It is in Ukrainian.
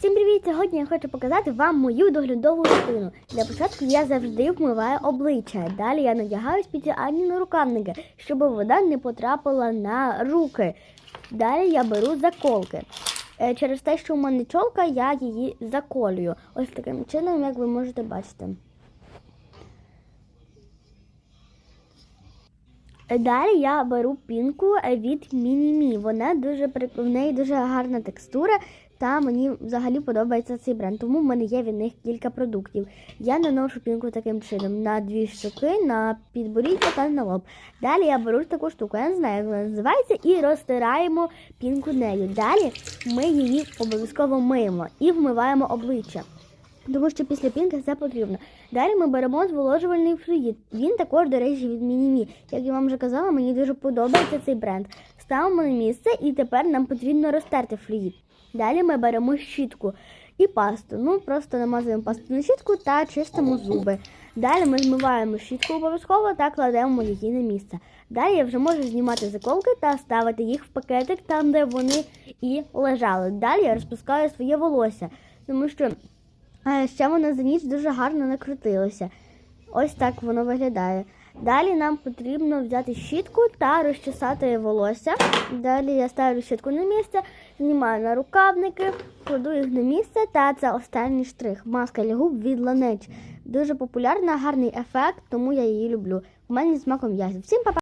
Всім привіт! Сьогодні я хочу показати вам мою доглядову рутину. Для початку я завжди вмиваю обличчя. Далі я надягаю спеціальні нарукавники, щоб вода не потрапила на руки. Далі я беру заколки. Е, Через те, що у мене чолка, я її заколюю. Ось таким чином, як ви можете бачити. Далі я беру пінку від Мінімі. Вона дуже в неї дуже гарна текстура, та мені взагалі подобається цей бренд. Тому в мене є від них кілька продуктів. Я наношу пінку таким чином на дві щоки, на підборіддя та на лоб. Далі я беру таку штуку, я не знаю, як вона називається, і розтираємо пінку нею. Далі ми її обов'язково миємо і вмиваємо обличчя. Тому що після пінки це потрібно. Далі ми беремо зволожувальний флюїд. Він також, до речі, від Мінімі. Як я вам вже казала, мені дуже подобається цей бренд. Ставимо на місце і тепер нам потрібно розтерти флюїд. Далі ми беремо щітку і пасту. Ну, просто намазуємо пасту на щітку та чистимо зуби. Далі ми змиваємо щітку обов'язково та кладемо її на місце. Далі я вже можу знімати заколки та ставити їх в пакетик там, де вони і лежали. Далі я розпускаю своє волосся, тому що а ще воно за ніч дуже гарно накрутилося. Ось так воно виглядає. Далі нам потрібно взяти щітку та розчесати волосся. Далі я ставлю щітку на місце, знімаю на рукавники, кладу їх на місце, та це останній штрих. Маска для губ від Laneige. Дуже популярна, гарний ефект, тому я її люблю. У мене з смаком ягід. Всім па-па!